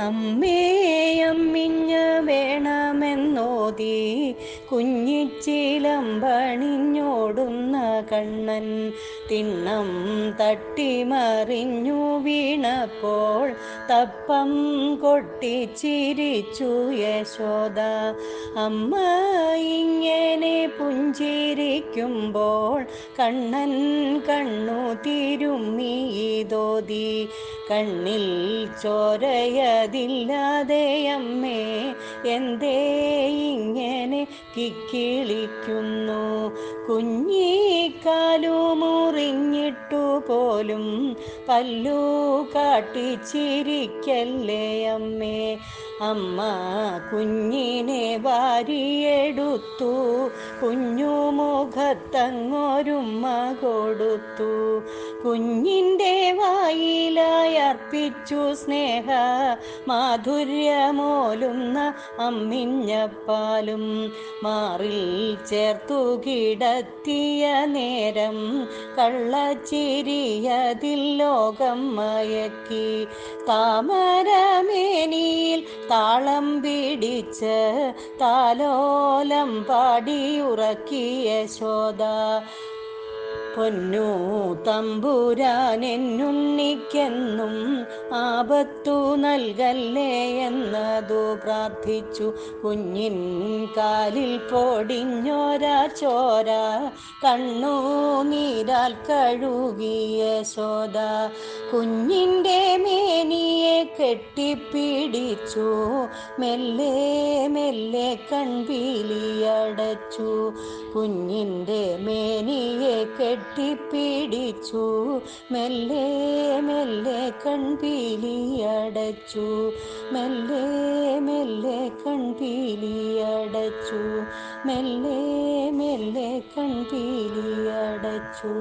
അമ്മേയമ്മിഞ്ഞ വേണമെന്നോതി കുഞ്ഞിച്ചിലം പണിഞ്ഞോടുന്ന കണ്ണൻ തിണ്ണം തട്ടിമറിഞ്ഞു വീണപ്പോൾ തപ്പം കൊട്ടിച്ചിരിച്ചു യശോദ. അമ്മ ഇങ്ങനെ പുഞ്ചിരിക്കുമ്പോൾ കണ്ണൻ കണ്ണു തിരുമ്മിയതോതി കണ്ണിൽ ചോരയതില്ലാതെ അമ്മേ എന്തേ ഇങ്ങനെ കിക്കിളിക്കുന്നു? കുഞ്ഞിക്കാലു മുറിഞ്ഞിട്ടു പോലും പല്ലു കാട്ടിച്ചിരിക്കല്ലേ അമ്മേ. അമ്മ കുഞ്ഞിനെ വാരിയെടുത്തു കുഞ്ഞു മുഖത്തങ്ങൊരുമ്മ കൊടുത്തു. കുഞ്ഞിന്റെ വായിലായി അർപ്പിച്ചു സ്നേഹ മാധുര്യമോലുന്ന അമ്മിഞ്ഞപ്പാലും മാറിൽ ചേർത്തു കിടത്തിയ നേരം കള്ളച്ചിരിയതിൽ ലോകം മയക്കി. താമരമേനിയിൽ താളം പിടിച്ച് താലോലം പാടി ഉറക്കിയ ശോധ പൊന്നു തമ്പുരാനെന്നുണ്ണിക്കെന്നും ആപത്തു നൽകല്ലേ എന്നതു പ്രാർത്ഥിച്ചു. കുഞ്ഞിൻ കാലിൽ പൊടിഞ്ഞോരാ ചോര കണ്ണു നീരാൽ കഴുകിയ സോദ കുഞ്ഞിന്റെ കെട്ടിപ്പിടിച്ചു. മെല്ലെ മെല്ലെ കൺപീലിയടച്ചു. കുഞ്ഞിന്റെ മേനിയെ കെട്ടിപ്പിടിച്ചു. മെല്ലെ മെല്ലെ കൺപീലിയടച്ചു. മെല്ലെ മെല്ലെ കൺപീലിയടച്ചു. മെല്ലെ മെല്ലെ കൺപീലിയടച്ചു.